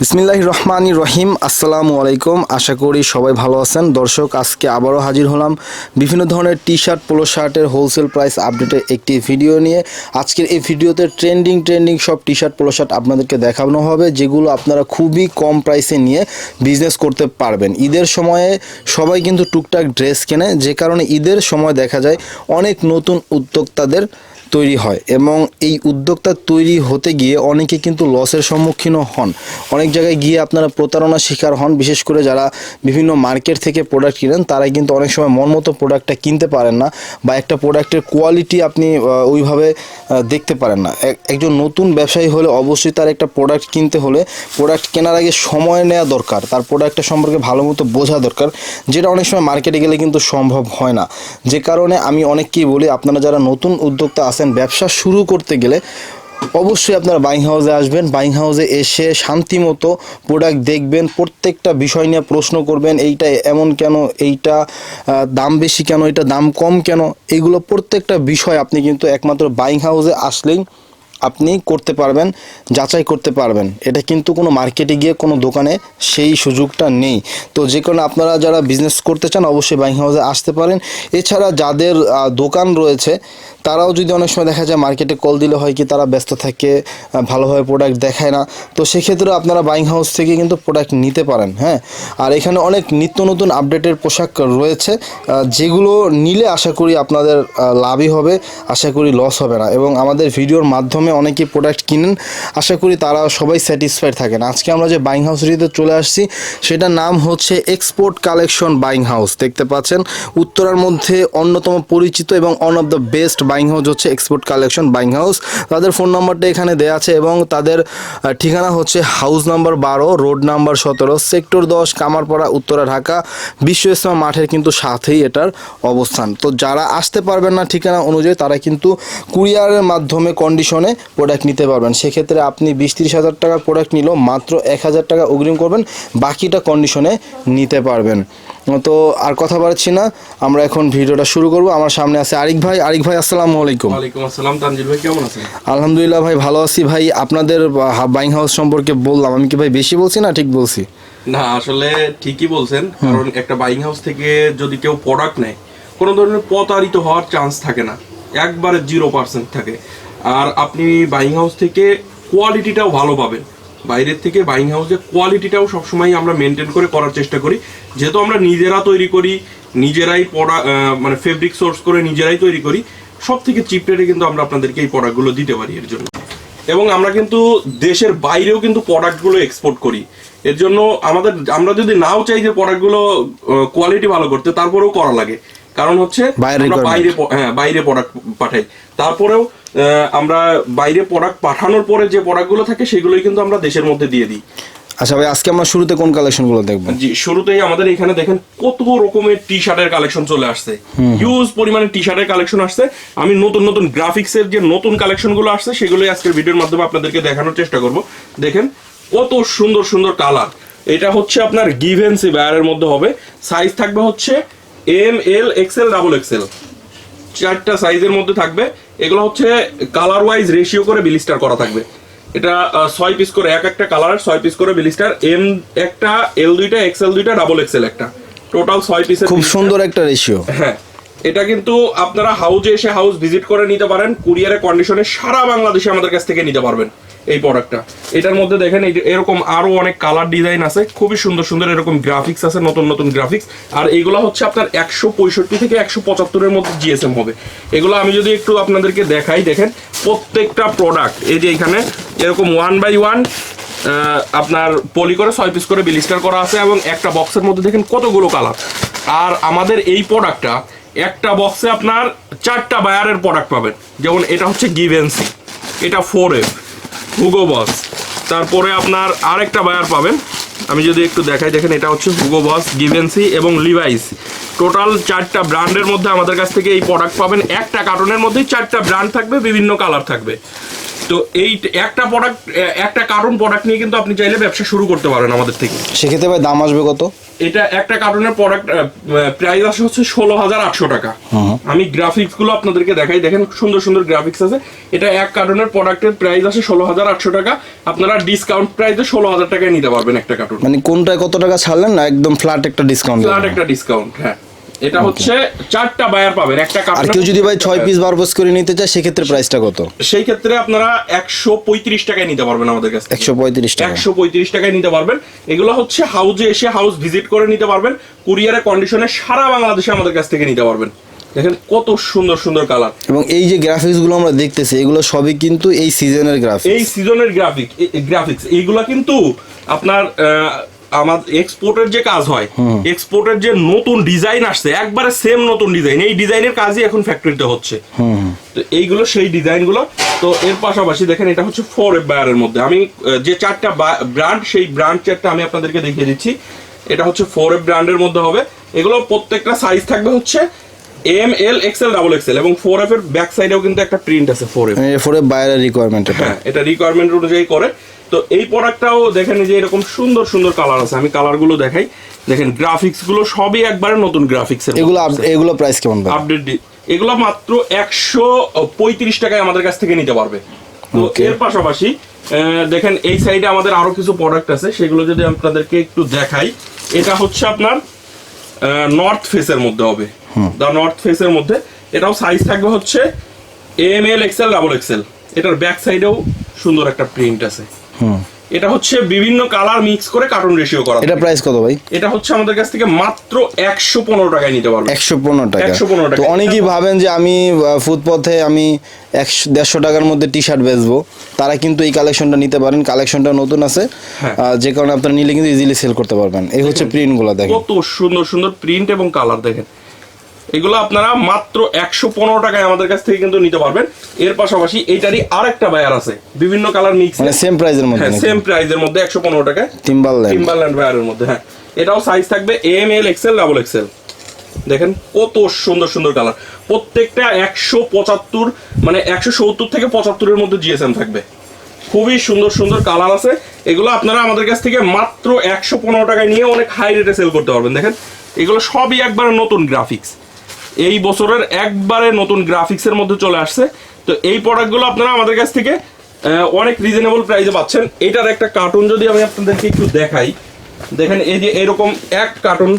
বিসমিল্লাহ রহমানি রহিম আসসালামু আলাইকুম আশা করি সবাই ভালো আছেন। দর্শক, আজকে আবারও হাজির হলাম বিভিন্ন ধরনের টি শার্ট পোলো শার্টের হোলসেল প্রাইস আপডেটের একটি ভিডিও নিয়ে। আজকের এই ভিডিওতে ট্রেন্ডিং ট্রেন্ডিং সব টি শার্ট পোলো শার্ট আপনাদেরকে দেখানো হবে, যেগুলো আপনারা খুবই কম প্রাইসে নিয়ে বিজনেস করতে পারবেন। ঈদের সময়ে সবাই কিন্তু টুকটাক ড্রেস কেনে, যে কারণে ঈদের সময় দেখা যায় অনেক নতুন উদ্যোক্তাদের তৈরি হয় এবং এই উদ্যোক্তা তৈরি হতে গিয়ে অনেকে কিন্তু লসের সম্মুখীনও হন। অনেক জায়গায় গিয়ে আপনারা প্রতারণার শিকার হন, বিশেষ করে যারা বিভিন্ন মার্কেট থেকে প্রোডাক্ট কিনেন, তারাই কিন্তু অনেক সময় মন মতো প্রোডাক্টটা কিনতে পারেন না বা একটা প্রোডাক্টের কোয়ালিটি আপনি ওইভাবে দেখতে পারেন না। এক- একজন নতুন ব্যবসায়ী হলে অবশ্যই তার একটা প্রোডাক্ট কিনতে হলে প্রোডাক্ট কেনার আগে সময় নেওয়া দরকার, তার প্রোডাক্টটা সম্পর্কে ভালো মতো বোঝা দরকার, যেটা অনেক সময় মার্কেটে গেলে কিন্তু সম্ভব হয় না। যে কারণে আমি অনেককেই বলি, আপনারা যারা নতুন উদ্যোক্তা আছেন ব্যবসা শুরু করতে গেলে অবশ্যই আপনারা বাইং হাউসে আসবেন। বাইং হাউসে এসে শান্তি মতো প্রোডাক্ট দেখবেন, প্রত্যেকটা বিষয় নিয়ে প্রশ্ন করবেন, এইটা এমন কেন, এইটা দাম বেশি কেন এটা দাম কম কেন? এগুলো প্রত্যেকটা বিষয় আপনি কিন্তু একমাত্র বাইং হাউসে আসলেই আপনি করতে পারবেন, যাচাই করতে পারবেন। এটা কিন্তু কোনো মার্কেটে গিয়ে কোনো দোকানে সেই সুযোগটা নেই। তো যে কারণে আপনারা যারা বিজনেস করতে চান, অবশ্যই বাইং হাউসে আসতে পারেন। এছাড়া যাদের দোকান রয়েছে তারাও যদি অনেক সময় দেখা যায় মার্কেটে কল দিলে হয় কি তারা ব্যস্ত থাকে ভালোভাবে প্রোডাক্ট দেখায় না। তো সেক্ষেত্রে আপনারা বাইং হাউস থেকে কিন্তু প্রোডাক্ট নিতে পারেন হ্যাঁ? আর এখানে অনেক নিত্য নতুন আপডেটের পোশাক রয়েছে যেগুলো নিলে আশা করি আপনাদের লাভই হবে, আশা করি লস হবে না। এবং আমাদের ভিডিওর মাধ্যমে অনেকেই প্রোডাক্ট কিনেন, আশা করি তারা সবাই স্যাটিসফাইড থাকেন। আজকে আমরা যে বাইং হাউসটিতে চলে আসছি, সেটার নাম হচ্ছে এক্সপোর্ট কালেকশন বাইং হাউস দেখতে পাচ্ছেন, উত্তরার মধ্যে অন্যতম পরিচিত এবং one of the best buying house হচ্ছে এক্সপোর্ট কালেকশন বাইং হাউস তাদের ফোন নাম্বারটা এখানে দেওয়া আছে এবং তাদের ঠিকানা হচ্ছে হাউস নাম্বার বারো রোড নাম্বার সতেরো সেক্টর দশ, কামারপাড়া, উত্তরা, ঢাকা। বিশ্ব ইসলাম মাঠের কিন্তু সাথেই এটার অবস্থান। তো যারা আসতে পারবেন না ঠিকানা অনুযায়ী, তারা কিন্তু কুরিয়ারের মাধ্যমে কন্ডিশনে প্রোডাক্ট নিতে পারবেন। সেক্ষেত্রে আপনি বিশ তিরিশ হাজার টাকার প্রোডাক্ট নিলেও মাত্র এক হাজার টাকা অগ্রিম করবেন, বাকিটা কন্ডিশনে নিতে পারবেন। তো আর কথা বাড়ছি না আমরা এখন ভিডিওটা শুরু করব। আমার সামনে আছে আরিক ভাই। আরিক ভাই আসসালামু আলাইকুম। ওয়ালাইকুম আসসালাম। তানজিল ভাই কেমন আছেন? আলহামদুলিল্লাহ ভাই ভালো আছি। ভাই আপনাদের বাইং হাউস সম্পর্কে বললাম। আমি কি ভাই বেশি বলছি না ঠিক বলছি? না আসলে ঠিকই বলছেন। কারণ একটা বাইং হাউস থেকে যদি কেউ প্রোডাক্ট নেয় কোনো ধরনের প্রতারিত হওয়ার চান্স থাকে না। একবারে জিরো পার্সেন্ট থাকে। আর আপনি বাইং হাউস থেকে কোয়ালিটিটাও ভালো পাবেন। বাইরের থেকে বাইং হাউসের কোয়ালিটিটাও সবসময় আমরা মেনটেন করে করার চেষ্টা করি। যেহেতু আমরা নিজেরা তৈরি করি নিজেরাই পড়া মানে ফেব্রিক সোর্স করে নিজেরাই তৈরি করি সব থেকে চিপ রেটে কিন্তু আমরা আপনাদেরকে এই প্রোডাক্টগুলো দিতে পারি এর জন্য। এবং আমরা কিন্তু দেশের বাইরেও কিন্তু প্রোডাক্টগুলো এক্সপোর্ট করি। এর জন্য আমাদের আমরা যদি নাও চাই যে প্রোডাক্টগুলো কোয়ালিটি ভালো করতে তারপরেও করা লাগে। কারণ হচ্ছে আমরা বাইরে হ্যাঁ বাইরে প্রোডাক্ট পাঠাই। তারপরেও আমরা বাইরে প্রোডাক্ট পাঠানোর পরে যে প্রোডাক্টগুলো থাকে সেগুলোই কিন্তু আমরা দেশের মধ্যে দিয়ে দিই। আচ্ছা ভাই আজকে আমরা শুরুতে কোন কালেকশনগুলো দেখব? জি শুরুতেই আমাদের এখানে দেখেন কত রকমের টি শার্টের কালেকশন চলে আসছে। হিউজ পরিমাণে টি শার্টের কালেকশন আসছে। আমি নতুন নতুন গ্রাফিক্সের যে নতুন কালেকশনগুলো আসছে সেগুলোই আজকের ভিডিওর মাধ্যমে আপনাদেরকে দেখানোর চেষ্টা করব। দেখেন কত সুন্দর সুন্দর কালার এটা হচ্ছে আপনার গিভেন্সি বায়ারের মধ্যে হবে। সাইজ থাকবে হচ্ছে M L XL double XL চারটা সাইজের মধ্যে থাকবে। এগুলো হচ্ছে কালার ওয়াইজ রেশিও করে বিলিস্টার করা থাকবে। এটা ছয় পিস করে এক একটা কালার ছয় পিস করে বিলিস্টার এম একটা এল দুইটা এক্সএল দুইটা ডাবল এক্সএল একটা। টোটাল ছয় পিসের খুব সুন্দর একটা রেশিও হ্যাঁ। এটা কিন্তু আপনারা হাউজে এসে হাউস ভিজিট করে নিতে পারেন। কুরিয়ারের কন্ডিশনে সারা বাংলাদেশে আমাদের কাছ থেকে নিতে পারবেন। এই প্রোডাক্টটা এটার মধ্যে দেখেন এরকম আরও অনেক কালার ডিজাইন আছে, খুবই সুন্দর সুন্দর এরকম গ্রাফিক্স আছে, নতুন নতুন গ্রাফিক্স আর এগুলো হচ্ছে আপনার একশো পঁয়ষট্টি থেকে একশো পঁচাত্তরের মধ্যে জিএসএম হবে। এগুলো আমি যদি একটু আপনাদেরকে দেখাই, দেখেন, প্রত্যেকটা প্রোডাক্ট এই যে এখানে এরকম ওয়ান বাই ওয়ান আপনার পলি করে ছয় পিস করে বিলিস্টার করা আছে এবং একটা বক্সের মধ্যে দেখেন কতগুলো কালার আর আমাদের এই প্রোডাক্টটা একটা বক্সে আপনার চারটা বায়ারের প্রোডাক্ট পাবেন। যেমন এটা হচ্ছে গিভেন্সি এটা ফোর এফ হুগো বস তারপরে আপনার আরেকটা বায়ার পাবেন। আমি যদি একটু দেখাই, দেখেন এটা হচ্ছে হুগো বস গিভেন্সি এবং লিভাইস টোটাল চারটা ব্র্যান্ডের মধ্যে আমাদের কাছ থেকে এই প্রোডাক্ট পাবেন। একটা কার্টনের মধ্যেই চারটা ব্র্যান্ড থাকবে, বিভিন্ন কালার থাকবে। তো এই একটা প্রোডাক্ট একটা কার্টুন প্রোডাক্ট নিয়ে কিন্তু আপনি চাইলে ব্যবসা শুরু করতে পারেন আমাদের থেকে। সেক্ষেত্রে ভাই দাম আসবে কত? এটা একটা কার্টুনের প্রোডাক্ট প্রাইস আসে হচ্ছে ষোলো হাজার আটশো টাকা। আমি গ্রাফিক্সগুলো আপনাদেরকে দেখাই দেখেন সুন্দর সুন্দর গ্রাফিক্স আছে। এটা এক কার্টুনের প্রোডাক্টের প্রাইস আসে ষোলো হাজার আটশো টাকা। আপনারা ডিসকাউন্ট প্রাইসে ষোলো হাজার টাকায় নিতে পারবেন একটা কার্টুন মানে কোনটায় কত টাকা ছাড়লেন না একদম ফ্ল্যাট একটা ডিসকাউন্ট ফ্ল্যাট একটা ডিসকাউন্ট হ্যাঁ। এটা হচ্ছে চারটা বায়ার পাবেন একটা আর কেউ যদি ভাই ছয় পিস বারো পিস করে নিতে চায় সেক্ষেত্রে প্রাইসটা কত? সেই ক্ষেত্রে আপনারা একশো পঁয়ত্রিশ টাকায় নিতে পারবেন আমাদের কাছ একশো পঁয়ত্রিশ টাকা। একশো পঁয়ত্রিশ টাকায় নিতে পারবেন। এগুলো হচ্ছে হাউজে এসে হাউস ভিজিট করে নিতে পারবেন। কুরিয়ারের কন্ডিশনে সারা বাংলাদেশে আমাদের কাছ থেকে নিতে পারবেন। দেখেন কত সুন্দর সুন্দর কালার এবং এই যে গ্রাফিক্সগুলো আমরা দেখতেছি এগুলো সবই কিন্তু এই সিজনের গ্রাফিক্স এই সিজনের গ্রাফিক গ্রাফিক্স এইগুলা কিন্তু আপনার আহ, আমার এক্সপোর্টের যে কাজ হয় এক্সপোর্টের যে নতুন ডিজাইন আসছে একবারে সেম নতুন ডিজাইন এই ডিজাইনের কাজই এখন ফ্যাক্টরিতে হচ্ছে। তো এইগুলো সেই ডিজাইনগুলো তো এর পাশাপাশি দেখেন এটা হচ্ছে ফোর এফ বায়ারের মধ্যে। আমি যে চারটা ব্র্যান্ড সেই ব্র্যান্ড চারটা আমি আপনাদেরকে দেখিয়ে দিচ্ছি। এটা হচ্ছে ফোর এফ ব্র্যান্ডের মধ্যে হবে। এগুলো প্রত্যেকটা সাইজ থাকবে হচ্ছে M L XL double XL এবং ফোর এফ এর ব্যাক সাইডেও কিন্তু একটা প্রিন্ট আছে ফোর এফ এরপরে বাইরের রিকোয়ারমেন্ট হ্যাঁ এটা রিকোয়ারমেন্ট অনুযায়ী করে। তো এই প্রোডাক্টটাও দেখেন যে এরকম সুন্দর সুন্দর কালার আছে। আমি কালারগুলো দেখাই। দেখেন গ্রাফিক্সগুলো সবই একবারে নতুন গ্রাফিক্স এগুলো এগুলো প্রাইস কেমন আপডেট এগুলো মাত্র একশো পঁয়ত্রিশ টাকায় আমাদের কাছ থেকে নিতে পারবে। তো এর পাশাপাশি দেখেন এই সাইডে আমাদের আরও কিছু প্রোডাক্ট আছে। সেগুলো যদি আপনাদেরকে একটু দেখাই এটা হচ্ছে আপনার নর্থ ফেসের মধ্যে হবে। দা নর্থ ফেসের মধ্যে। এটাও সাইজ থাকবে হচ্ছে M L XL double XL এটার ব্যাক সাইডেও সুন্দর একটা প্রিন্ট আছে। এটা হচ্ছে বিভিন্ন কালার মিক্স করে কার্টুন রেশিও করা এটা প্রাইস কত ভাই? এটা হচ্ছে আমাদের কাছ থেকে মাত্র একশো পনেরো টাকায় নিতে পারবে। একশো পনেরো টাকা। 115 টাকা। তো অনেকেই ভাবেন যে আমি ফুটপথে আমি একশো দেড়শো টাকার মধ্যে টি শার্ট বেচবো। তারা কিন্তু এই কালেকশনটা নিতে পারেন। কালেকশনটা নতুন আছে। হ্যাঁ। যে কারণে আপনারা নিলে কিন্তু ইজিলি সেল করতে পারবেন। এই হচ্ছে প্রিন্টগুলো দেখেন। কত সুন্দর সুন্দর প্রিন্ট এবং কালার দেখেন। এগুলো আপনারা মাত্র একশো পনেরো টাকায় আমাদের কাছ থেকে কিন্তু নিতে পারবেন। এর পাশাপাশি এইটারই আরেকটা বায়ার আছে। বিভিন্ন কালার মিক্স মানে সেম প্রাইসের মধ্যে হ্যাঁ সেম প্রাইজের মধ্যে একশো পনেরো টাকায়। টিম্বারল্যান্ড টিম্বারল্যান্ড বায়ারের মধ্যে হ্যাঁ। এটাও সাইজ থাকবে M L XL double XL দেখেন কত সুন্দর সুন্দর কালার প্রত্যেকটা একশো পঁচাত্তর মানে একশো সত্তর থেকে পঁচাত্তরের মধ্যে জিএসএম থাকবে। খুবই সুন্দর সুন্দর কালার আছে। এগুলো আপনারা আমাদের কাছ থেকে মাত্র একশো পনেরো টাকায় নিয়ে অনেক হাই রেটে সেল করতে পারবেন। দেখেন এগুলো সবই একবার নতুন গ্রাফিক্স এই বছরের একবারে নতুন গ্রাফিক্সের মধ্যে চলে আসছে। তো এই প্রোডাক্টগুলো আপনারা আমাদের কাছ থেকে অনেক রিজনেবল প্রাইসে পাচ্ছেন। এটার একটা কার্টুন যদি আমি আপনাদেরকে একটু দেখাই। দেখেন এই যে এরকম এক কার্টুন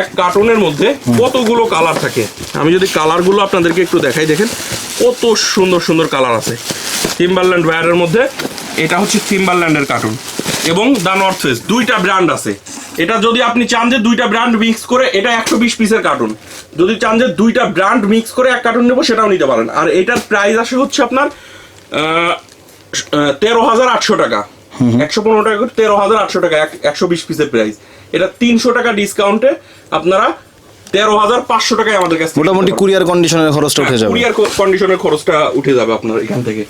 এক কার্টুনের মধ্যে কতগুলো কালার থাকে? আমি যদি কালারগুলো আপনাদেরকে একটু দেখাই দেখেন কত সুন্দর সুন্দর কালার আছে। টিম্বারল্যান্ড ওয়্যারের মধ্যে এটা হচ্ছে টিম্বারল্যান্ডের কার্টুন এবং দ্য নর্থ ফেস দুইটা ব্র্যান্ড আছে। এটা যদি আপনি চান যে দুইটা ব্র্যান্ড মিক্স করে এটা একশো বিশ পিসের কার্টুন যদি চান যে দুইটা ব্র্যান্ড মিক্স করে এক কার্টুন নেব সেটাও নিতে পারেন। আর এটার প্রাইস আসে হচ্ছে আপনার তেরো হাজার আটশো টাকা। একশো পনেরো টাকা করে তেরো হাজার আটশো টাকা একশো বিশ পিসের প্রাইস এটা তিনশো টাকা ডিসকাউন্টে আপনারা তেরো হাজার পাঁচশো টাকায় আমাদের কাছে মোটামুটি কুরিয়ার কন্ডিশনের খরচটা উঠে যাবে। কুরিয়ার কন্ডিশনের খরচটা উঠে যাবে আপনার এখান থেকে।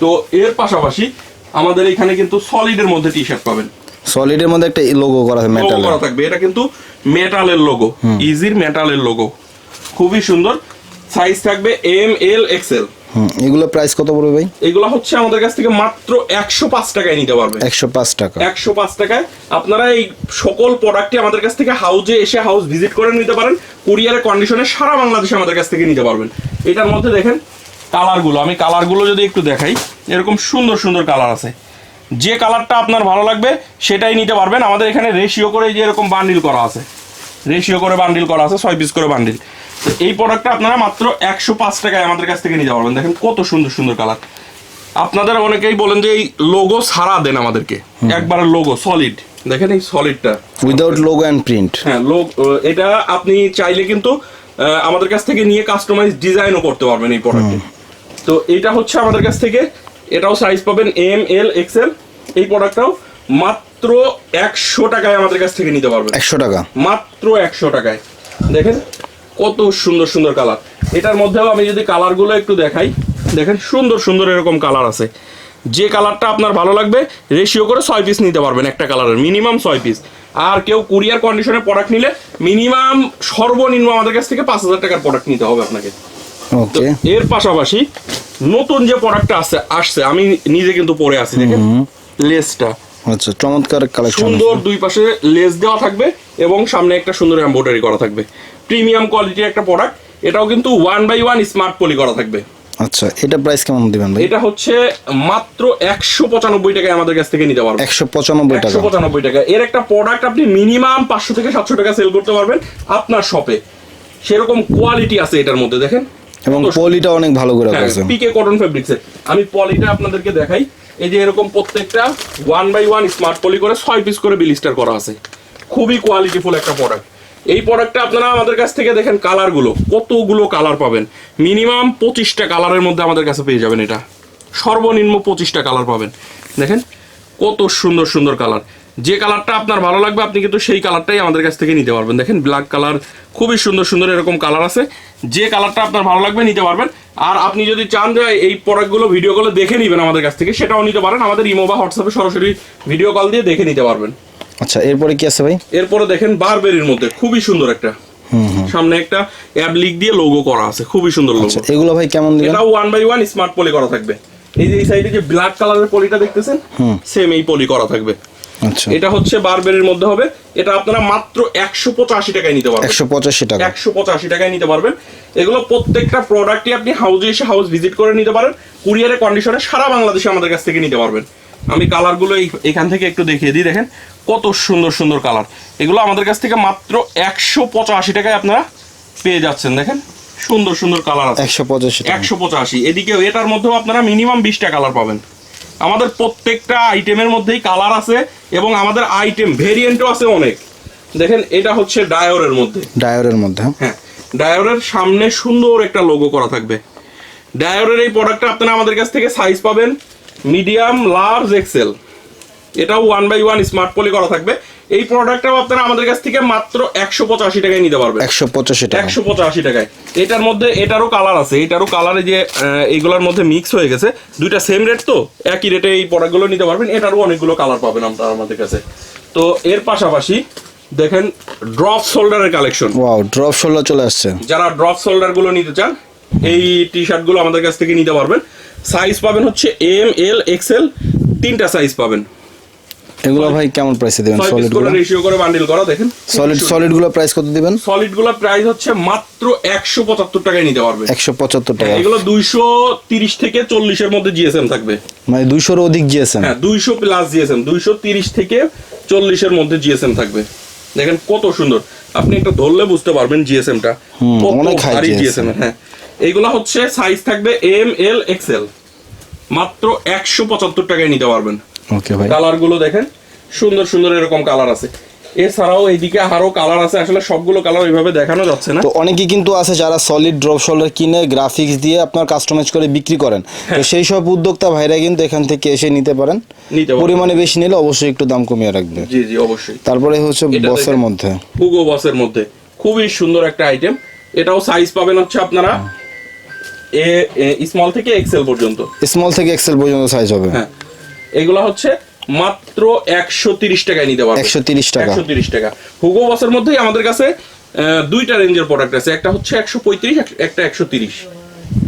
তো এর পাশাপাশি আমাদের এখানে কিন্তু সলিডের মধ্যে টি শার্ট পাবেন সলিডের মধ্যে একটা লোগো করা লোগো মেটাল করা থাকবে। এটা কিন্তু মেটালের লোগো ইজির মেটালের লোগো খুবই সুন্দর। সাইজ থাকবে এম এল এক্সেল এগুলো প্রাইস কত পড়বে ভাই? এগুলো হচ্ছে আমাদের কাছ থেকে মাত্র একশো পাঁচ টাকায় নিতে পারবে। একশো পাঁচ টাকা। একশো পাঁচ টাকায়। আপনারা এই সকল প্রোডাক্টই আমাদের কাছ থেকে হাউজে এসে হাউস ভিজিট করে নিতে পারেন। কুরিয়ারের কন্ডিশনে সারা বাংলাদেশে আমাদের কাছ থেকে নিতে পারবেন। এটার মধ্যে দেখেন কালারগুলো আমি কালারগুলো যদি একটু দেখাই এরকম সুন্দর সুন্দর কালার আছে। যে কালারটা আপনার ভালো লাগবে সেটাই নিতে পারবেন। আমাদের এখানে রেশিও করে যে এরকম বান্ডিল করা আছে। রেশিও করে বান্ডিল করা আছে ছয় পিস করে বান্ডিল তো এই প্রোডাক্টটা আপনারা মাত্র একশো পাঁচ টাকায় আমাদের কাছ থেকে নিতে পারবেন। দেখেন কত সুন্দর সুন্দর কালার। আপনাদের অনেকেই বলেন যে এই লোগো সারা দেন আমাদেরকে। একবার লোগো সলিড দেখেন এই সলিডটা উইদাউট লোগো অ্যান্ড প্রিন্ট হ্যাঁ লোক এটা আপনি চাইলে কিন্তু আমাদের কাছ থেকে নিয়ে কাস্টমাইজ ডিজাইনও করতে পারবেন এই প্রোডাক্টে তো এটা হচ্ছে আমাদের কাছ থেকে। এটাও সাইজ পাবেন এম এল এক্সেল এই প্রোডাক্টটাও মাত্র একশো টাকায় আমাদের কাছ থেকে নিতে পারবেন। একশো টাকা। মাত্র একশো টাকায়। দেখেন কত সুন্দর সুন্দর কালার এটার মধ্যেও আমি যদি কালারগুলো একটু দেখাই দেখেন সুন্দর সুন্দর এরকম কালার আছে। যে কালারটা আপনার ভালো লাগবে রেশিও করে ছয় পিস নিতে পারবেন একটা কালারের মিনিমাম ছয় পিস আর কেউ কুরিয়ার কন্ডিশনে প্রোডাক্ট নিলে মিনিমাম সর্বনিম্ন আমাদের কাছ থেকে পাঁচ হাজার টাকার প্রোডাক্ট নিতে হবে আপনাকে। ওকে এর পাশাপাশি নতুন যে প্রোডাক্টটা আছে আসছে আমি নিজে কিন্তু পরে আছি দেখেন। লেসটা। আচ্ছা চমৎকার কালেকশন সুন্দর দুই পাশে লেস দেওয়া থাকবে এবং সামনে একটা সুন্দর এমব্রয়ডারি করা থাকবে। প্রিমিয়াম কোয়ালিটির একটা প্রোডাক্ট এটাও কিন্তু one by one smart poly করা থাকবে। আচ্ছা এটা প্রাইস কেমন দিবেন ভাই? এটা হচ্ছে মাত্র একশো পঁচানব্বই টাকায় আমাদের কাছ থেকে নিতে পারবেন। একশো পঁচানব্বই টাকা। একশো পঁচানব্বই টাকা। এর একটা প্রোডাক্ট আপনি মিনিমাম পাঁচশো থেকে সাতশো টাকা সেল করতে পারবেন আপনার শপে সেরকম কোয়ালিটি আছে এটার মধ্যে দেখেন। এবং পলিটা অনেক ভালো করে হ্যাঁ, করছে। পিকে কটন ফেব্রিক্সের আমি পলিটা আপনাদেরকে দেখাই। এই যে এরকম প্রত্যেকটা one by one smart poly করে ছয় পিস করে বিলিস্টার করা আছে। খুবই কোয়ালিটিফুল একটা প্রোডাক্ট এই প্রোডাক্টটা আপনারা আমাদের কাছ থেকে দেখেন কালারগুলো কতগুলো কালার পাবেন? মিনিমাম পঁচিশটা কালারের মধ্যে আমাদের কাছে পেয়ে যাবেন এটা। সর্বনিম্ন পঁচিশটা কালার পাবেন। দেখেন কত সুন্দর সুন্দর কালার যে কালারটা আপনার ভালো লাগবে আপনি কিন্তু সেই কালারটাই আমাদের কাছ থেকে নিতে পারবেন। দেখেন ব্ল্যাক কালার খুবই সুন্দর সুন্দর এরকম কালার আছে। যে কালারটা আপনার ভালো লাগবে নিতে পারবেন। আর আপনি যদি চান যে এই প্রোডাক্টগুলো ভিডিও কলে দেখে নেবেন আমাদের কাছ থেকে সেটাও নিতে পারেন। আমাদের ইমো বা হোয়াটসঅ্যাপে সরাসরি ভিডিও কল দিয়ে দেখে নিতে পারবেন। আচ্ছা এরপরে কি আছে ভাই? এরপরে দেখেন বারবেরির মধ্যে খুবই সুন্দর একটা। সামনে একটা অ্যাবলিক দিয়ে লোগো করা আছে খুবই সুন্দর লোগো আচ্ছা এগুলো ভাই কেমন দিবেন? এটাও one by one smart poly করা থাকবে। এই যে এই সাইডে যে ব্ল্যাক কালারের পলিটা দেখতেছেন সেম এই পলি করা থাকবে। এটা হচ্ছে বারবেরির মধ্যে হবে। এটা আপনারা মাত্র একশো পঁচাশি টাকায় নিতে পারবেন। একশো পঁচাশি টাকা। একশো পঁচাশি টাকায় নিতে পারবেন। এগুলো প্রত্যেকটা প্রোডাক্টই আপনি হাউজে এসে হাউস ভিজিট করে নিতে পারেন। কুরিয়ারের কন্ডিশনে সারা বাংলাদেশে আমাদের কাছ থেকে নিতে পারবেন। আমি কালারগুলো এখান থেকে একটু দেখিয়ে দিই দেখেন। কত সুন্দর সুন্দর কালার এগুলো আমাদের কাছ থেকে মাত্র একশো পঁচাশি টাকায় আপনারা পেয়ে যাচ্ছেন দেখেন। সুন্দর সুন্দর কালার আছে। একশো পঁচাশি একশো পঁচাশি। এদিকে এটার মধ্যেও আপনারা মিনিমাম বিশটা কালার পাবেন। আমাদের প্রত্যেকটা আইটেমের মধ্যেই কালার আছে এবং আমাদের আইটেম ভেরিয়েন্টও আছে অনেক। দেখেন এটা হচ্ছে ডায়োরের মধ্যে। ডায়োরের মধ্যে হ্যাঁ? হ্যাঁ ডায়োরের সামনে সুন্দর একটা লোগো করা থাকবে। ডায়োরের এই প্রোডাক্টটা আপনারা আমাদের কাছ থেকে সাইজ পাবেন মিডিয়াম লার্জ এক্সেল এটাও one by one smart poly করা থাকবে। এই প্রোডাক্টটাও আপনারা আমাদের কাছ থেকে মাত্র একশো পঁচাশি টাকায় নিতে পারবেন। একশো পঁচাশি টাকা একশো পঁচাশি টাকায়। এটার মধ্যে এটারও কালার আছে। এটারও কালারে যে এইগুলোর মধ্যে মিক্স হয়ে গেছে দুইটা সেম রেট তো একই রেটে এই প্রোডাক্টগুলো নিতে পারবেন। এটারও অনেকগুলো কালার পাবেন আপনারা আমাদের কাছে। তো এর পাশাপাশি দেখেন ড্রপ শোল্ডারের কালেকশন ওয়াও ড্রপ শোল্ডার চলে আসছে। যারা ড্রপ শোল্ডারগুলো নিতে চান এই টি শার্টগুলো আমাদের কাছ থেকে নিতে পারবেন। সাইজ পাবেন হচ্ছে এম এল এক্সেল তিনটা সাইজ পাবেন। এগুলো ভাই কেমন প্রাইসে দিবেন? সলিডগুলো রেশিও করে বান্ডিল করা দেখেন। সলিড সলিডগুলো প্রাইস কত দিবেন? সলিডগুলো প্রাইস হচ্ছে মাত্র একশো পঁচাত্তর টাকায় নিতে পারবে। একশো পঁচাত্তর টাকা। এগুলো দুইশো তিরিশ থেকে চল্লিশের মধ্যে জিএসএম থাকবে। মানে দুইশোর অধিক জিএসএম হ্যাঁ দুইশো প্লাস জিএসএম দুইশো তিরিশ থেকে চল্লিশের মধ্যে জিএসএম থাকবে। দেখেন কত সুন্দর। আপনি একটা ধরলে বুঝতে পারবেন জিএসএমটা অনেক GSM জিএসএম হ্যাঁ। এইগুলা হচ্ছে সাইজ থাকবে এম এল এক্সেল মাত্র একশো পঁচাত্তর টাকায় নিতে পারবেন। ওকে ভাই। কালারগুলো দেখেন সুন্দর সুন্দর এরকম কালার আছে। এছাড়াও এইদিকে আরও কালার আছে আসলে সবগুলো কালার ওইভাবে দেখানো যাচ্ছে না। তো অনেকেই কিন্তু আছে যারা সলিড ড্রপ শোল্ডার কিনে গ্রাফিক্স দিয়ে আপনার কাস্টমাইজ করে বিক্রি করেন। তো সেই সব উদ্যোক্তা ভাইরা কিন্তু এখান থেকে এসে নিতে পারেন। পরিমাণে বেশি নিলে অবশ্যই একটু দাম কমিয়ে রাখবে। জি জি অবশ্যই। তারপরে হচ্ছে বসের মধ্যে। হুগো বসের মধ্যে। খুবই সুন্দর একটা আইটেম এটাও সাইজ পাবেন হচ্ছে আপনারা এ স্মল থেকে এক্সেল পর্যন্ত। স্মল থেকে এক্সেল পর্যন্ত সাইজ হবে। হ্যাঁ। এগুলা হচ্ছে মাত্র একশো তিরিশ টাকায় নিতে পারবেন 130 টাকা। একশো তিরিশ টাকা। হুগো বসের মধ্যেই আমাদের কাছে দুইটা রেঞ্জের প্রোডাক্ট আছে। একটা হচ্ছে একশো পঁয়ত্রিশ একটা একশো তিরিশ।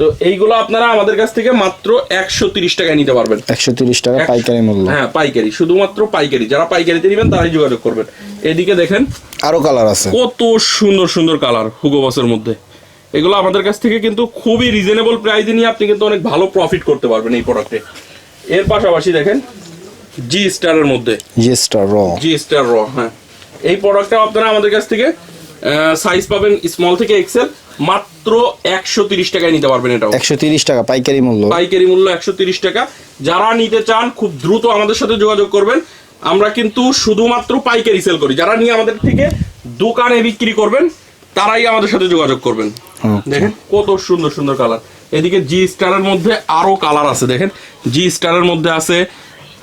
তো এইগুলো আপনারা আমাদের কাছ থেকে মাত্র একশো তিরিশ টাকায় নিতে পারবেন। একশো তিরিশ টাকা পাইকারি মূল্য। হ্যাঁ পাইকারি। শুধুমাত্র পাইকারি। যারা পাইকারিতে নেবেন তারাই যোগাযোগ করবেন। এদিকে দেখেন আরও কালার আছে। কত সুন্দর সুন্দর কালার হুগো বসের মধ্যে। এগুলো আমাদের কাছ থেকে কিন্তু খুবই রিজনেবল প্রাইসে নিয়ে আপনি কিন্তু অনেক ভালো প্রফিট করতে পারবেন এই প্রোডাক্টে এর পাশাপাশি দেখেন জি স্টারের মধ্যে। জিএসটা র জি স্টার র হ্যাঁ। এই প্রোডাক্টটা আপনারা আমাদের কাছ থেকে সাইজ পাবেন স্মল থেকে এক্সেল মাত্র একশো তিরিশ টাকায় নিতে পারবেন এটাও। একশো তিরিশ টাকা পাইকারি মূল্য। পাইকারি মূল্য একশো তিরিশ টাকা। যারা নিতে চান খুব দ্রুত আমাদের সাথে যোগাযোগ করবেন। আমরা কিন্তু শুধুমাত্র পাইকারি সেল করি। যারা নিয়ে আমাদের থেকে দোকানে বিক্রি করবেন তারাই আমাদের সাথে যোগাযোগ করবেন। দেখেন কত সুন্দর সুন্দর কালার এদিকে জি স্টারের মধ্যে আরও কালার আছে দেখেন। জি স্টারের মধ্যে আছে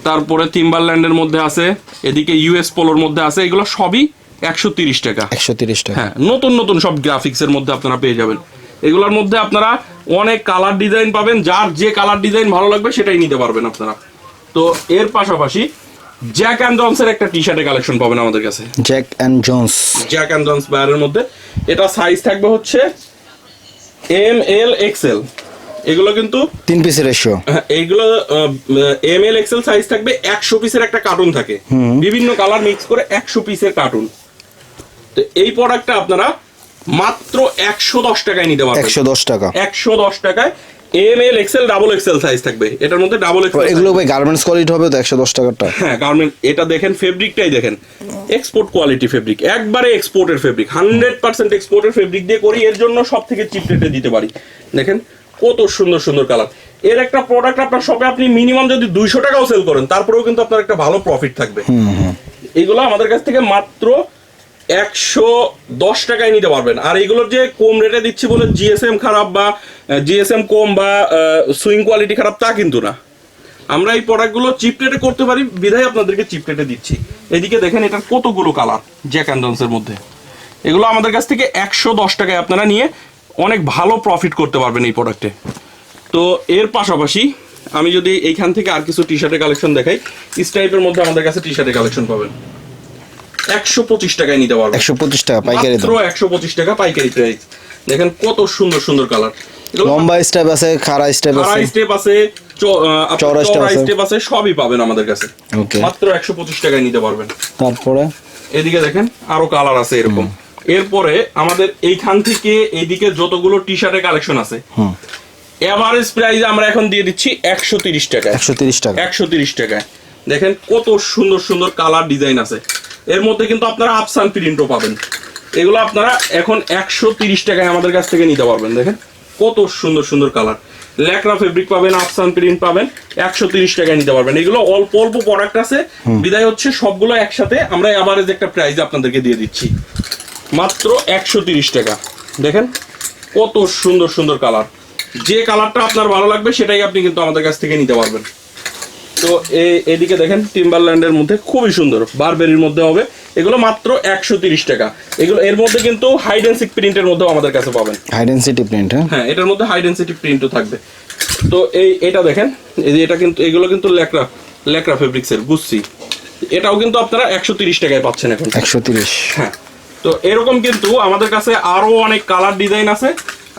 তারপরে টিম্বারল্যান্ডের মধ্যে আছে এদিকে ইউএস পোলোর মধ্যে আছে এগুলো সবই একশো তিরিশ টাকা। একশো তিরিশ টাকা। হ্যাঁ নতুন নতুন সব গ্রাফিক্সের মধ্যে আপনারা পেয়ে যাবেন। এগুলোর মধ্যে আপনারা অনেক কালার ডিজাইন পাবেন যার যে কালার ডিজাইন ভালো লাগবে সেটাই নিতে পারবেন আপনারা। তো এর পাশাপাশি জ্যাক অ্যান্ড জনসের একটা টি শার্টের কালেকশন পাবেন আমাদের কাছে। Jack and Jones Jack and Jones বায়ারের মধ্যে। এটা সাইজ থাকবে হচ্ছে এম এল এক্সেল এগুলো কিন্তু তিন পিসের রেশিও হ্যাঁ, এইগুলো এম এল এক্সেল সাইজ থাকবে একশো পিসের একটা কার্টুন থাকে। বিভিন্ন কালার মিক্স করে একশো পিসের কার্টুন তো এই প্রোডাক্টটা আপনারা মাত্র একশো দশ টাকায় নিতে পারবেন। একশো দশ টাকা। একশো দশ টাকায় M L XL double XL size থাকবে। এটার মধ্যে ডাবল এক্সেল এগুলো ভাই গার্মেন্টস কোয়ালিটি হবে তো একশো দশ টাকারটা হ্যাঁ গার্মেন্ট এটা দেখেন ফেব্রিকটাই দেখেন। এক্সপোর্ট কোয়ালিটি ফেব্রিক একবারে এক্সপোর্টের ফেব্রিক হান্ড্রেড পার্সেন্ট এক্সপোর্টের ফেব্রিক দিয়ে করি এর জন্য সব থেকে চিপ রেটে দিতে পারি। দেখেন কত সুন্দর সুন্দর কালারের একটা প্রোডাক্ট আপনার শপে আপনি মিনিমাম যদি দুইশো টাকাও সেল করেন তারপরেও কিন্তু আপনার একটা ভালো প্রফিট থাকবে। এগুলো আমাদের কাছ থেকে মাত্র একশো দশ টাকায় নিতে পারবেন। আর এগুলোর যে কম রেটে দিচ্ছি বলে জিএসএম খারাপ বা জিএসএম কম বা সুইং কোয়ালিটি খারাপ, তা কিন্তু না। আমরা এই প্রোডাক্টগুলো চিপ রেটে করতে পারি, বিধায় আপনাদেরকে চিপ রেটে দিচ্ছি। এদিকে দেখেন এটার কতগুলো কালার জ্যাক অ্যান্ডন্সের মধ্যে। এগুলো আমাদের কাছ থেকে একশো দশ টাকায় আপনারা নিয়ে অনেক ভালো প্রফিট করতে পারবেন এই প্রোডাক্টে তো এর পাশাপাশি আমি যদি এইখান থেকে আর কিছু টি শার্টের কালেকশন দেখাই স্টাইপের মধ্যে আমাদের কাছে টি শার্টের কালেকশন পাবেন। একশো পঁচিশ টাকায় নিতে পারবেন একশো পঁচিশ টাকা পাইকারি মাত্র একশো পঁচিশ টাকা পাইকারি প্রাইস। দেখেন কত সুন্দর সুন্দর কালার। লম্বা স্টেপ আছে খাড়া স্টেপ আছে। আড়াই স্টেপ আছে চওড়া। স্টেপ আছে। সবই পাবেন আমাদের কাছে. মাত্র একশো পঁচিশ টাকায় নিতে পারবেন। তারপরে? এদিকে দেখেন আরও কালার আছে এরকম। এরপরে আমাদের এইখান থেকে এইদিকে যতগুলো টি শার্টের কালেকশন আছে এভারেজ প্রাইস আমরা এখন দিয়ে দিচ্ছি একশো তিরিশ টাকায়। একশো তিরিশ টাকা। একশো তিরিশ টাকায়। দেখেন কত সুন্দর সুন্দর কালার ডিজাইন আছে। এর মধ্যে কিন্তু আপনারা আপসান প্রিন্টও পাবেন। এগুলো আপনারা এখন একশো তিরিশ টাকায় আমাদের কাছ থেকে নিতে পারবেন দেখেন। কত সুন্দর সুন্দর কালার। ল্যাকড়া ফেব্রিক পাবেন আফসান প্রিন্ট পাবেন একশো তিরিশ টাকায় নিতে পারবেন। এগুলো অল্প অল্প প্রোডাক্ট আছে। বিদায় হচ্ছে সবগুলো একসাথে আমরা এভারেজ একটা প্রাইস আপনাদেরকে দিয়ে দিচ্ছি। মাত্র একশো তিরিশ টাকা। দেখেন কত সুন্দর সুন্দর কালার। যে কালারটা আপনার ভালো লাগবে সেটাই আপনি কিন্তু আমাদের কাছ থেকে নিতে পারবেন। তো এদিকে দেখেন টিম্বারল্যান্ডের মধ্যে খুবই সুন্দর। বারবেরির মধ্যে হবে। এগুলো মাত্র একশো তিরিশ টাকা। এগুলো এর মধ্যে কিন্তু হাইডেন্সিক প্রিন্টের মধ্যেও আমাদের কাছে পাবেন। হাই ডেন্সিটি প্রিন্ট হ্যাঁ? হ্যাঁ এটার মধ্যে হাই ডেন্সিটি প্রিন্টও থাকবে। তো এই এটা দেখেন এই যে এটা কিন্তু এগুলো কিন্তু ল্যাকড়া ল্যাকড়া ফেব্রিক্সের গুচ্ছি। এটাও কিন্তু আপনারা একশো তিরিশ টাকায় পাচ্ছেন এখন। একশো তিরিশ। হ্যাঁ। তো এরকম কিন্তু আমাদের কাছে আরও অনেক কালার ডিজাইন আছে।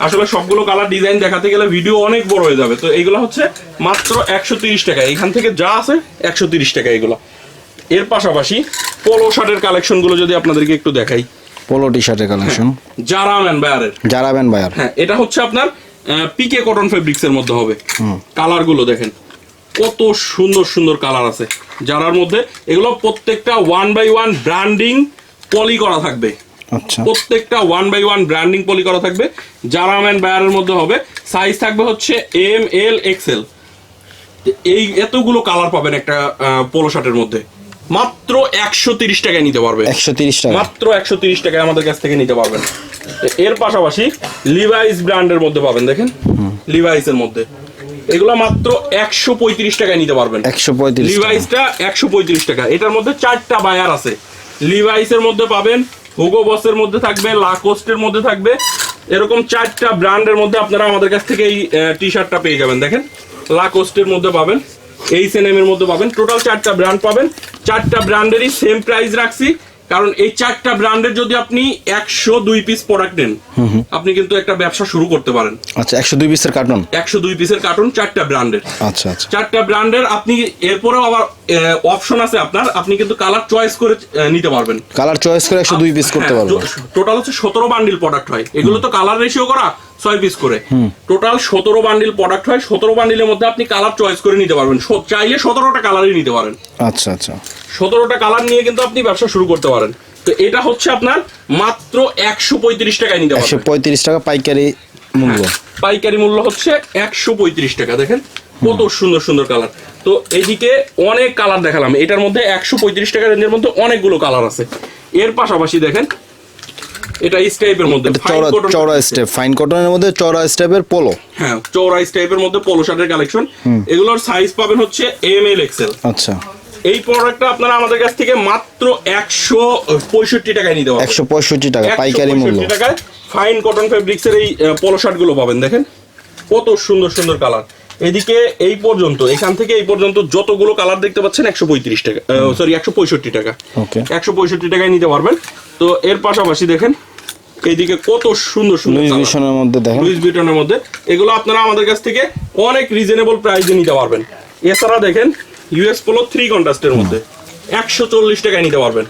আসলে সবগুলো কালার ডিজাইন দেখাতে গেলে ভিডিও অনেক বড় হয়ে যাবে। তো এইগুলো হচ্ছে মাত্র একশো টাকা। এখান থেকে যা আছে একশো টাকা এগুলো। এর পাশাপাশি পোলো শার্টের কালেকশনগুলো যদি আপনাদেরকে একটু দেখাই। পোলো টি শার্টের কালেকশন জারা ম্যান বায়ারের যারা ব্যান বায়ার হ্যাঁ এটা হচ্ছে আপনার পিকে কটন ফেব্রিক্স এর মধ্যে হবে। কালারগুলো দেখেন। কত সুন্দর সুন্দর কালার আছে। যারার মধ্যে এগুলো প্রত্যেকটা one by one branding poly করা থাকবে। আচ্ছা। প্রত্যেকটা one by one branding poly করা থাকবে। জারাম্যান বায়ারের মধ্যে হবে। সাইজ থাকবে হচ্ছে এম এল এক্সেল এই এতগুলো কালার পাবেন একটা পোলো শার্টের মধ্যে। মাত্র একশো তিরিশ টাকায় নিতে পারবে। একশো তিরিশ টাকা। মাত্র একশো তিরিশ টাকায় আমাদের কাছ থেকে নিতে পারবেন। এর পাশাপাশি লিভাইস ব্র্যান্ডের মধ্যে পাবেন দেখেন। লিভাইস এর মধ্যে। এগুলো মাত্র একশো পঁয়ত্রিশ টাকায় নিতে পারবেন। একশো পঁয়ত্রিশ। লিভাইসটা একশো পঁয়ত্রিশ টাকা। এটার মধ্যে চারটা বায়ার আছে। লিভাইসের মধ্যে পাবেন হুগো বসের মধ্যে থাকবে লাকোস্টের মধ্যে থাকবে। এরকম চারটা ব্র্যান্ডের মধ্যে আপনারা আমাদের কাছ থেকে এই টি শার্টটা পেয়ে যাবেন, দেখেন। লাকোস্টের মধ্যে পাবেন এই এর মধ্যে পাবেন টোটাল চারটা ব্র্যান্ড পাবেন। চারটা ব্র্যান্ডেরই সেম প্রাইস রাখছি। কারণ এই চারটা ব্র্যান্ডের যদি আপনি একশো দুই পিস প্রোডাক্ট নেন আপনি কিন্তু একটা ব্যবসা শুরু করতে পারেন। আচ্ছা একশো দুই পিসের কার্টন একশো দুই পিসের কার্টুন চারটা ব্র্যান্ডের। আচ্ছা আচ্ছা। চারটা ব্র্যান্ডের আপনি এরপরেও আবার অপশন আছে আপনার আপনি কিন্তু কালার চয়েস করে নিতে পারবেন। কালার চয়েস করে একশো দুই পিস করতে পারব টোটাল হচ্ছে সতেরো বান্ডিল প্রোডাক্ট হয়। এগুলো তো কালার রেশিও করা ছয় পিস করে। টোটাল সতেরো বান্ডিল প্রোডাক্ট হয়। সতেরো বান্ডিলের মধ্যে আপনি কালার চয়েস করে নিতে পারবেন। চাইলে সতেরোটা কালারই নিতে পারেন। আচ্ছা আচ্ছা। সতেরোটা কালার নিয়ে কিন্তু আপনি ব্যবসা শুরু করতে পারেন। তো এটা হচ্ছে আপনার মাত্র একশো পঁয়ত্রিশ টাকায় নিতে পারবেন। পঁয়ত্রিশ টাকা পাইকারি মূল্য। পাইকারি মূল্য হচ্ছে একশো পঁয়ত্রিশ টাকা দেখেন। কত সুন্দর সুন্দর কালার তো এইদিকে অনেক কালার দেখালাম। এটার মধ্যে একশো পঁয়ত্রিশ টাকা রেঞ্জের মধ্যে অনেকগুলো কালার আছে। এর পাশাপাশি দেখেন এটা স্টাইপের মধ্যে চওড়া চওড়া স্টেপ ফাইন কটনের মধ্যে চওড়া স্টেপের পোলো হ্যাঁ চৌড়া টাইপের মধ্যে পোলো শার্টের কালেকশন এগুলোর সাইজ পাবেন হচ্ছে এম এল এক্সেল আচ্ছা। এই প্রোডাক্টটা আপনারা আমাদের কাছ থেকে মাত্র একশো পঁয়ষট্টি টাকায় নিতে পারবেন। একশো পঁয়ষট্টি টাকা পাইকারি মূল্য। টাকায় ফাইন কটন ফেব্রিক্সের এই পোলো শার্টগুলো পাবেন। দেখেন কত সুন্দর সুন্দর কালার এদিকে এই পর্যন্ত এখান থেকে এই পর্যন্ত যতগুলো কালার দেখতে পাচ্ছেন একশো পঁয়ত্রিশ টাকা সরি একশো পঁয়ষট্টি টাকা। একশো পঁয়ষট্টি টাকায় নিতে পারবেন। তো এর পাশাপাশি দেখেন এইদিকে কত সুন্দর সুন্দর লুইস। মধ্যে দেখেন। লুইস বিটনের মধ্যে। এগুলো আপনারা আমাদের কাছ থেকে অনেক রিজনেবল প্রাইসে নিতে পারবেন। এছাড়া দেখেন ইউএস পোলো থ্রি কন্ট্রাস্টের মধ্যে একশো চল্লিশ টাকায় নিতে পারবেন।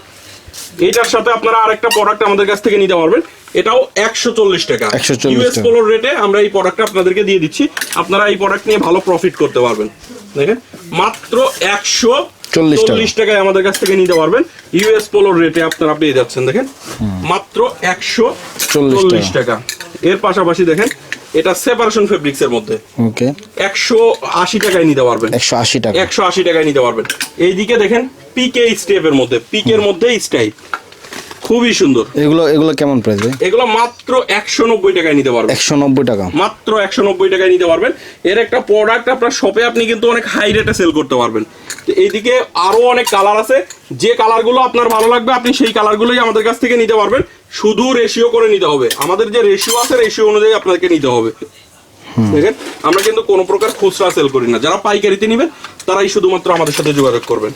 এটার সাথে আপনারা আরেকটা প্রোডাক্ট আমাদের কাছ থেকে নিতে পারবেন। এটাও একশো চল্লিশ টাকা। 140 ইউএস। পোলোর রেটে আমরা এই প্রোডাক্টটা আপনাদেরকে দিয়ে দিচ্ছি। আপনারা এই প্রোডাক্ট নিয়ে ভালো প্রফিট করতে পারবেন। দেখেন মাত্র একশো 40 চল্লিশ টাকায় আমাদের কাছ থেকে নিতে পারবেন। ইউএস পোলোর রেটে আপনারা পেয়ে যাচ্ছেন দেখেন। মাত্র একশো 40 চল্লিশ টাকা। এর পাশাপাশি দেখেন এটা সেপারেশন ফেব্রিক্স এর মধ্যে। ওকে একশো আশি টাকায় নিতে পারবেন। একশো আশি টাকা। একশো আশি টাকায় নিতে পারবেন। এইদিকে দেখেন পিকে স্টেপের মধ্যে পিকের মধ্যে স্টাইল খুবই সুন্দর। এগুলো এগুলো কেমন প্রাইস ভাই? এগুলো মাত্র একশো নব্বই টাকায় নিতে পারবেন। একশো নব্বই টাকা। মাত্র একশো নব্বই টাকায় নিতে পারবেন। এর একটা প্রোডাক্ট আপনার শপে আপনি কিন্তু অনেক হাই রেটে সেল করতে পারবেন। তো এইদিকে আরও অনেক কালার আছে। যে কালারগুলো আপনার ভালো লাগবে আপনি সেই কালারগুলোই আমাদের কাছ থেকে নিতে পারবেন। শুধু রেশিও করে নিতে হবে। আমাদের যে রেশিও আছে রেশিও অনুযায়ী আপনাকে নিতে হবে। দেখেন আমরা কিন্তু কোনো প্রকার খুচরা সেল করি না। যারা পাইকারিতে নেবেন তারাই শুধুমাত্র আমাদের সাথে যোগাযোগ করবেন।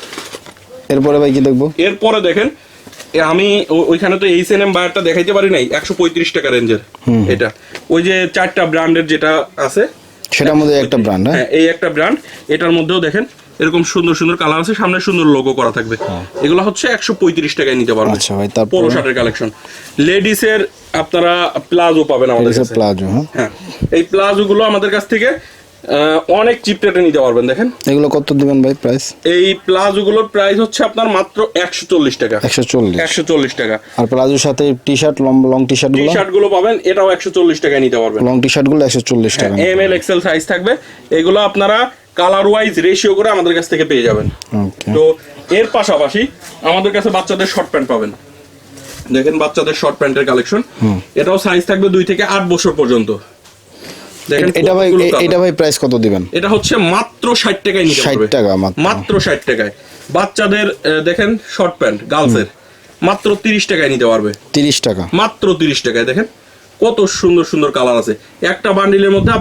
এরপরে ভাই কি দেখব? এরপরে দেখেন আমি ওইখানে তো এইচ এন এম বায়ারটা দেখাইতে পারি নাই একশো পঁয়ত্রিশ টাকা রেঞ্জের এটা। ওই যে চারটা ব্র্যান্ডের যেটা আছে সেটার মধ্যে একটা ব্র্যান্ড হ্যাঁ? হ্যাঁ এই একটা ব্র্যান্ড এটার মধ্যেও দেখেন এরকম সুন্দর সুন্দর কালার আছে সামনে সুন্দর লোগো করা থাকবে। এগুলো হচ্ছে একশো পঁয়ত্রিশ টাকায় নিতে পারবেন আচ্ছা ভাই, তারপরে? পোলো শার্টের কালেকশন লেডিসের আপনারা প্লাজো পাবেন আমাদের কাছে। প্লাজো হ্যাঁ। হ্যাঁ এই প্লাজো গুলো আমাদের কাছ থেকে অনেক চিপ রেটে নিতে পারবেন দেখেন। এগুলো কত দিবেন ভাই প্রাইস এই প্লাজো গুলোর প্রাইস হচ্ছে আপনার মাত্র একশো চল্লিশ টাকা। একশো চল্লিশ। একশো চল্লিশ টাকা। আর প্লাজোর সাথে T shirt long T shirt T শার্টগুলো পাবেন এটাও একশো চল্লিশ টাকায় নিতে পারবেন। লং টি শার্টগুলো একশো চল্লিশ টাকা এম এল এক্সেল সাইজ থাকবে। এগুলো আপনারা কালার ওয়াইজ রেশিও করে আমাদের কাছ থেকে পেয়ে যাবেন। তো এর পাশাপাশি আমাদের কাছে বাচ্চাদের শর্ট প্যান্ট পাবেন। দেখেন বাচ্চাদের শর্ট প্যান্টের কালেকশন এটাও সাইজ থাকবে দুই থেকে আট বছর পর্যন্ত। দেখেন এটা ভাই। এটা ভাই প্রাইস কত দিবেন? এটা হচ্ছে মাত্র ষাট টাকায় নিতে 60 পারবে টাকা মাত্র। মাত্র ষাট টাকায়। বাচ্চাদের দেখেন শর্ট প্যান্ট গার্লসের মাত্র তিরিশ টাকায় নিতে পারবে। তিরিশ টাকা। মাত্র তিরিশ টাকায় দেখেন। কত সুন্দর সুন্দর কালার আছে। একটা বান্ডিলের মধ্যে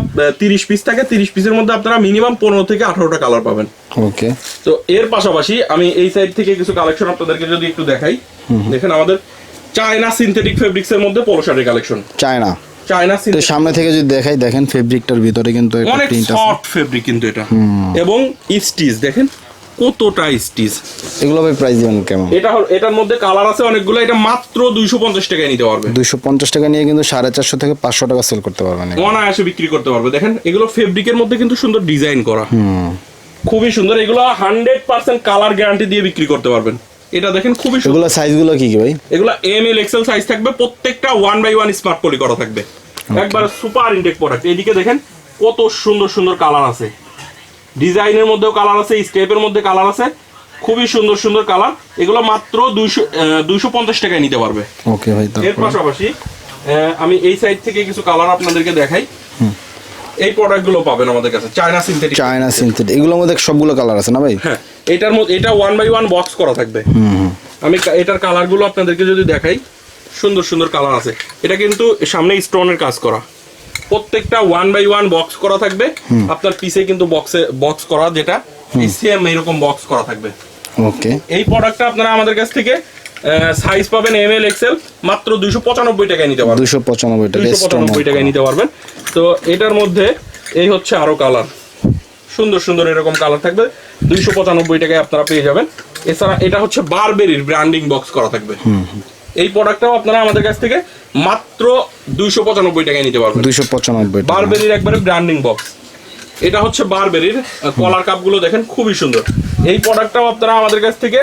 তিরিশ পিস থাকে তিরিশ পিসের মধ্যে আপনারা মিনিমাম পনেরো থেকে আঠারোটা কালার পাবেন। ওকে তো এর পাশাপাশি আমি এই সাইড থেকে কিছু কালেকশন আপনাদেরকে যদি একটু দেখাই দেখেন আমাদের চায়না সিনথেটিক ফেব্রিক্স এর মধ্যে পোলো শার্টের কালেকশন চায়না চায়না সামনে থেকে যদি দেখাই দেখেন ফেব্রিকটার ভিতরে কিন্তু একটা অনেক প্রিন্ট আছে। সফট ফেব্রিক কিন্তু এটা। এবং স্টিচ দেখেন কতটা স্টিচ? এগুলো ভাই প্রাইস দিবেন কেমন? এটা এটার মধ্যে কালার আছে অনেকগুলো এটা মাত্র দুইশো পঞ্চাশ টাকায় নিতে পারবে। দুইশো পঞ্চাশ টাকা নিয়ে কিন্তু সাড়ে চারশো থেকে পাঁচশো টাকা সেল করতে পারবেন। অনায়াসে বিক্রি করতে পারবে। দেখেন এগুলো ফেব্রিকের মধ্যে কিন্তু সুন্দর ডিজাইন করা। খুবই সুন্দর। এগুলো হান্ড্রেড পার্সেন্ট কালার গ্যারান্টি দিয়ে বিক্রি করতে পারবেন। এটা দেখেন খুবই সুন্দর। এগুলো সাইজগুলো কি কি ভাই? এগুলো এম এল এক্সেল সাইজ থাকবে প্রত্যেকটা one by one smart poly করা থাকবে একবার সুপার ইনটেক প্রোডাক্ট এদিকে দেখেন কত সুন্দর সুন্দর কালার আছে। ডিজাইনের মধ্যেও কালার আছে স্টেপের মধ্যে কালার আছে। খুবই সুন্দর সুন্দর কালার। এগুলো মাত্র দুইশো দুইশো পঞ্চাশ টাকায় নিতে পারবে। ওকে ভাই এর পাশাপাশি আমি এই সাইড থেকে কিছু কালার আপনাদেরকে দেখাই। এই প্রোডাক্টগুলো পাবেন আমাদের কাছে চায়না সিনথেটিক চায়না সিনথেটিক এগুলোর মধ্যে সবগুলো কালার আছে না ভাই? হ্যাঁ এটার মধ্যে এটা ওয়ান বাই ওয়ান বক্স করা থাকবে। আমি এটার কালারগুলো আপনাদেরকে যদি দেখাই সুন্দর সুন্দর কালার আছে। এটা কিন্তু সামনে স্টোনের কাজ করা। প্রত্যেকটা ওয়ান বাই ওয়ান বক্স করা থাকবে। আপনার পিসে কিন্তু বক্সে বক্স করা যেটা সেম এরকম বক্স করা থাকবে। ওকে এই প্রোডাক্টটা আপনারা আমাদের কাছ থেকে সাইজ পাবেন এম এল এক্সেল মাত্র দুইশো পঁচানব্বই টাকায় নিতে পারবেন। দুইশো পঁচানব্বই টাকা পঁচানব্বই টাকায় নিতে পারবেন। তো এটার মধ্যে এই হচ্ছে আরও কালার সুন্দর সুন্দর এরকম কালার থাকবে। দুইশো পঁচানব্বই টাকায় আপনারা পেয়ে যাবেন। এছাড়া এটা হচ্ছে বারবেরির ব্র্যান্ডিং বক্স করা থাকবে। এই প্রোডাক্টটাও আপনারা আমাদের কাছ থেকে মাত্র দুইশো পঁচানব্বই টাকায় নিতে পারবেন। দুইশো পঁচানব্বই টাকা। বারবেরির একবারে ব্র্যান্ডিং বক্স এটা হচ্ছে বারবেরির কলার কাপগুলো দেখেন খুবই সুন্দর। এই প্রোডাক্টটাও আপনারা আমাদের কাছ থেকে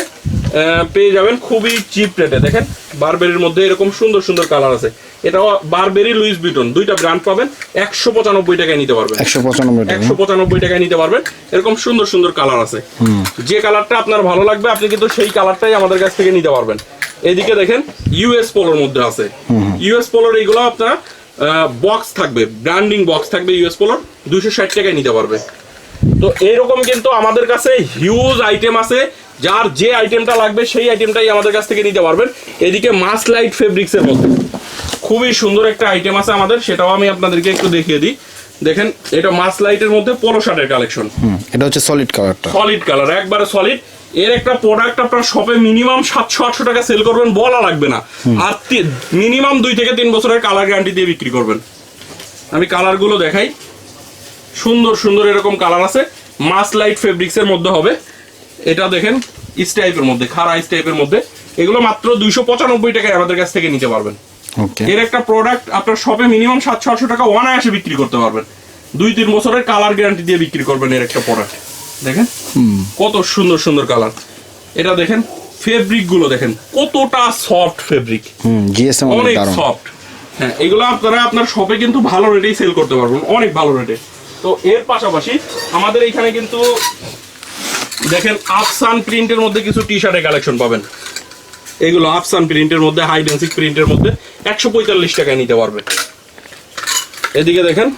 পেয়ে যাবেন খুবই চিপ রেটে দেখেন বারবেরির মধ্যে এরকম সুন্দর সুন্দর কালার আছে। এটাও বারবেরি লুইস বিটন দুইটা ব্র্যান্ড পাবেন একশো পঁচানব্বই টাকায় নিতে পারবেন। একশো পঁচানব্বই টাকা। একশো পঁচানব্বই টাকায় নিতে পারবেন। এরকম সুন্দর সুন্দর কালার আছে। যে কালারটা আপনার ভালো লাগবে আপনি কিন্তু সেই কালারটাই আমাদের কাছ থেকে নিতে পারবেন। এদিকে দেখেন ইউএস পোলোর মধ্যে আছে। ইউএস পোলোর এইগুলো আপনার বক্স থাকবে ব্র্যান্ডিং বক্স থাকবে ইউএস পোলোর দুইশো ষাট টাকায় নিতে পারবে। তো এইরকম কিন্তু আমাদের কাছে হিউজ আইটেম আছে যার যে আইটেমটা লাগবে সেই আইটেমটাই আমাদের কাছ থেকে নিতে পারবেন। এদিকে মাস লাইট ফেব্রিক্সের মধ্যে। খুবই সুন্দর একটা আইটেম আছে আমাদের সেটাও আমি আপনাদেরকে একটু দেখিয়ে দিই। দেখেন এটা মাস লাইটের মধ্যে পোলো শার্টের কালেকশন এটা হচ্ছে সলিড কালারটা সলিড কালার একবারে সলিড এর একটা প্রোডাক্ট আপনার শপে মিনিমাম সাতশো আটশো টাকা সেল করবেন বলা লাগবে না। আর মিনিমাম দুই থেকে তিন বছরের কালার গ্যারান্টি দিয়ে বিক্রি করবেন। আমি কালারগুলো দেখাই। সুন্দর সুন্দর এরকম কালার আছে। মাস লাইট ফেব্রিক্স এর মধ্যে হবে। এটা দেখেন ইস টাইপের মধ্যে খারা ইস টাইপের মধ্যে। এগুলো মাত্র দুইশো পঁচানব্বই টাকায় আমাদের কাছ থেকে নিতে পারবেন। এর একটা প্রোডাক্ট আপনার শপে মিনিমাম সাতশো আটশো টাকা অনায়াসে বিক্রি করতে পারবেন। দুই তিন বছরের কালার গ্যারান্টি দিয়ে বিক্রি করবেন এর একটা প্রোডাক্ট দেখেন? কত সুন্দর সুন্দর কালার। এটা দেখেন ফেব্রিকগুলো দেখেন কতটা সফট ফেব্রিক। অনেক সফট। হ্যাঁ এগুলো আপনারা আপনার শপে কিন্তু ভালো রেটেই সেল করতে পারবেন অনেক ভালো রেটে তো এর পাশাপাশি আমাদের এখানে কিন্তু দেখেন আফসান প্রিন্টের মধ্যে কিছু টি শার্টের কালেকশন পাবেন। এগুলো আফসান প্রিন্টের মধ্যে হাই ডেন্সিক প্রিন্টের মধ্যে একশো পঁয়তাল্লিশ টাকায় নিতে পারবে। এদিকে দেখেন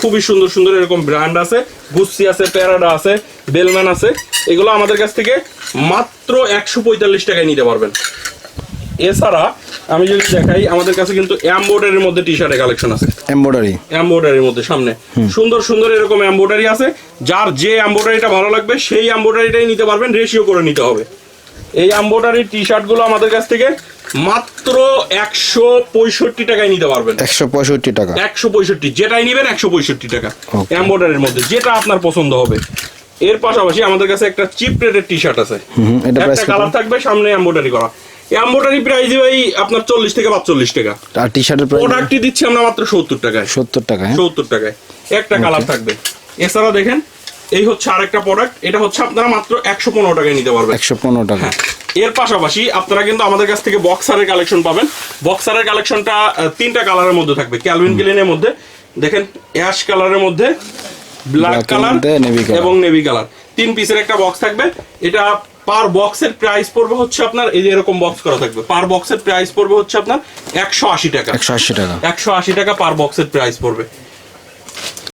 খুবই সুন্দর সুন্দর এরকম ব্র্যান্ড আছে। গুস্সি আছে প্যারাডা আছে বেলম্যান আছে। এগুলো আমাদের কাছ থেকে মাত্র একশো পঁয়তাল্লিশ টাকায় নিতে পারবেন। এছাড়া আমি যদি দেখাই আমাদের কাছে কিন্তু এমবোর্ডারির মধ্যে টি শার্টের কালেকশন আছে। এমব্রয়ডারি এমব্রয়ডারির মধ্যে সামনে। সুন্দর সুন্দর এরকম এমব্রয়ডারি আছে। যার যে এমব্রয়ডারিটা ভালো লাগবে সেই এমব্রয়ডারিটাই নিতে পারবেন রেশিও করে নিতে হবে। এই এমব্রয়ডারি টি শার্টগুলো আমাদের কাছ থেকে মাত্র একশো পঁয়ষট্টি টাকায় নিতে পারবেন। একশো পঁয়ষট্টি টাকা। একশো পঁয়ষট্টি যেটাই নেবেন একশো পঁয়ষট্টি টাকা। Okay. মধ্যে যেটা আপনার পছন্দ হবে। এর পাশাপাশি আমাদের কাছে একটা চিপ রেটের টি শার্ট আছে একটা কালার থাকবে সামনে এমব্রয়ডারি করা। এমব্রয়ডারি প্রাইস ভাই আপনার চল্লিশ থেকে পাঁচচল্লিশ টাকা। আর টি শার্টের প্রোডাক্টটি দিচ্ছি আমরা মাত্র সত্তর টাকায়। সত্তর টাকা হ্যাঁ সত্তর টাকায়। একটা কালার থাকবে। এছাড়া দেখেন এই হচ্ছে আরেকটা প্রোডাক্ট এটা হচ্ছে আপনারা মাত্র একশো পনেরো টাকায় নিতে পারবেন। একশো পনেরো টাকা। হ্যাঁ। এর পাশাপাশি আপনারা কিন্তু আমাদের কাছ থেকে বক্সারের কালেকশন পাবেন। বক্সারের কালেকশনটা তিনটা কালারের মধ্যে থাকবে ক্যালভিন ক্লিনের মধ্যে দেখেন অ্যাশ কালারের মধ্যে ব্ল্যাক কালার এবং নেভি কালার তিন পিসের একটা বক্স থাকবে। এটা পার বক্সের প্রাইস পড়বে হচ্ছে আপনার এই যে এরকম বক্স করা থাকবে পার বক্সের প্রাইস পড়বে হচ্ছে আপনার একশো আশি টাকা। একশো আশি টাকা। একশো আশি টাকা পার বক্সের প্রাইস পড়বে।